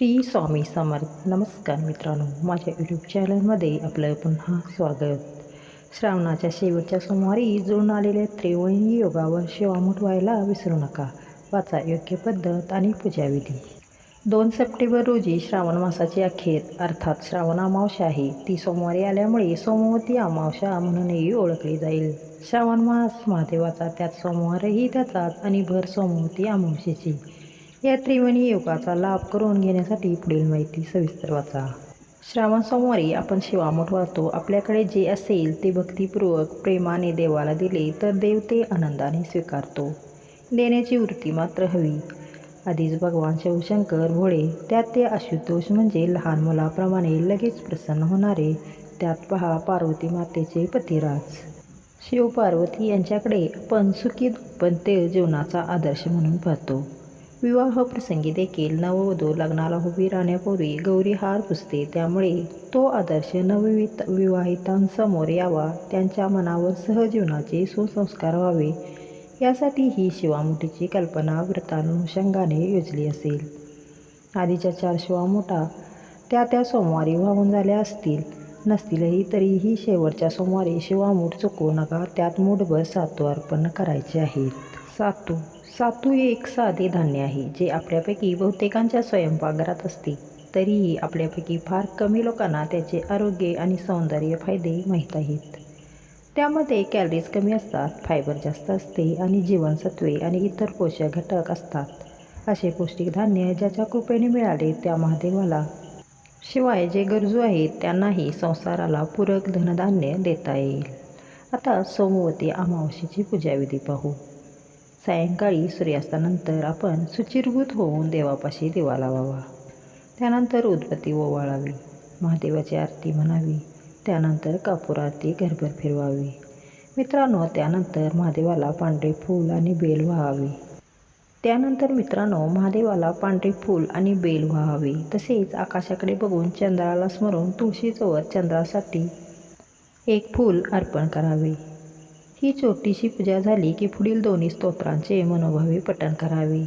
श्री स्वामी समर्थ. नमस्कार मित्रांनो माझ्या यूट्यूब चॅनलमध्ये आपलं पुन्हा स्वागत. श्रावणाच्या शेवटच्या सोमवारी जुळून आलेल्या त्रिवेणी योगावर शिवामूठ व्हायला विसरू नका. वाचा योग्य पद्धत आणि पूजाविधी. दोन सप्टेंबर रोजी श्रावण मासाची अखेर अर्थात श्रावण अमावस्या आहे. ती सोमवारी आल्यामुळे सोमवती अमावस्या म्हणूनही ओळखली जाईल. श्रावण मास महादेवाचा त्यात सोमवारही त्याचाच आणि भर सोमवती अमावस्येची. या त्रिवेणी योगाचा लाभ करून घेण्यासाठी पुढील माहिती सविस्तर वाचा. श्रावण सोमवारी आपण शिवामठ वाचतो आपल्याकडे जे असेल ते भक्तिपूर्वक प्रेमाने देवाला दिले तर देव ते आनंदाने स्वीकारतो. देण्याची वृत्ती मात्र हवी. आधीच भगवान शिवशंकर भोळे. त्यात ते आशुतोष म्हणजे लहान मुलाप्रमाणे लगेच प्रसन्न होणारे. त्यात पहा पार्वती मातेचे पतिराज. शिवपार्वती यांच्याकडे आपण सुखी ते जीवनाचा आदर्श म्हणून पाहतो. विवाह प्रसंगी देखील नववधू लग्नाला उभी राहण्यापूर्वी गौरी हार पुसते. त्यामुळे तो आदर्श नववित विवाहितांसमोर यावा. त्यांच्या मनावर सहजीवनाचे सुसंस्कार व्हावे. यासाठी ही शिवामुठीची कल्पना व्रतानुषंगाने योजली असेल. आधीच्या चार शिवामुठा त्या त्या सोमवारी वाहून झाल्या असतील. नसतीलही तरीही शेवटच्या सोमवारी शिवामूठ चुकवू नका. त्यात मूठभर सातू अर्पण करायचे आहेत सातू सातू हे एक साधे धान्य आहे जे आपल्यापैकी बहुतेकांच्या स्वयंपाकघरात असते. तरीही आपल्यापैकी फार कमी लोकांना त्याचे आरोग्य आणि सौंदर्य फायदे माहीत आहेत. त्यामध्ये कॅलरीज कमी असतात फायबर जास्त असते आणि जीवनसत्वे आणि इतर पोषक घटक असतात. असे पौष्टिक धान्य ज्याच्या कृपेने मिळाले त्या महादेवाला शिवाय जे गरजू आहेत त्यांनाही संसाराला पूरक धनधान्य देता येईल. आता सोमवती अमावस्येची पूजाविधी पाहू. सायंकाळी सूर्यास्तानंतर आपण सुचिरभूत होऊन देवापाशी दिवा लावावा. त्यानंतर उदबत्ती ओवाळावी. महादेवाची आरती म्हणावी. त्यानंतर कापूर आरती घरभर फिरवावी. मित्रांनो त्यानंतर महादेवाला पांढरे फूल आणि बेल व्हावे. त्यानंतर मित्रांनो महादेवाला पांढरे फूल आणि बेल व्हावे. तसेच आकाशाकडे बघून चंद्राला स्मरून तुळशीजवळ चंद्रासाठी एक फूल अर्पण करावे. ही छोटीशी पूजा झाली की पुढील दोन्ही स्तोत्रांचे मनोभावे पठण करावे.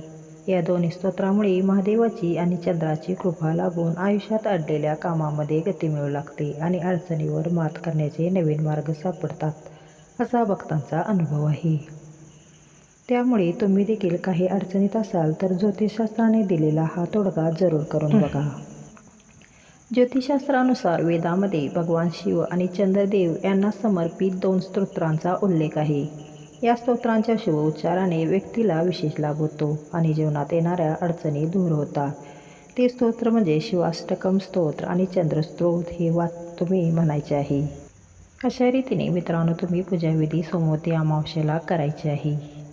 या दोन्ही स्तोत्रामुळे महादेवाची आणि चंद्राची कृपा लागून आयुष्यात अडलेल्या कामामध्ये गती मिळू लागते आणि अडचणीवर मात करण्याचे नवीन मार्ग सापडतात असा भक्तांचा अनुभव आहे. त्यामुळे तुम्ही देखील काही अडचणीत असाल तर ज्योतिषशास्त्राने दिलेला हा तोडगा जरूर करून बघा. ज्योतिषशास्त्रानुसार वेदामध्ये भगवान शिव आणि चंद्रदेव यांना समर्पित दोन स्तोत्रांचा उल्लेख आहे. या स्तोत्रांच्या शुभ उच्चाराने व्यक्तीला विशेष लाभ होतो आणि जीवनात येणाऱ्या अडचणी दूर होतात. ते स्तोत्र म्हणजे शिवाष्टकम स्तोत्र आणि चंद्रस्तोत्र हे वाच तुम्ही म्हणायचे आहे. अशा रीतीने मित्रांनो तुम्ही पूजाविधी सोमवती अमावस्येला करायचे आहे.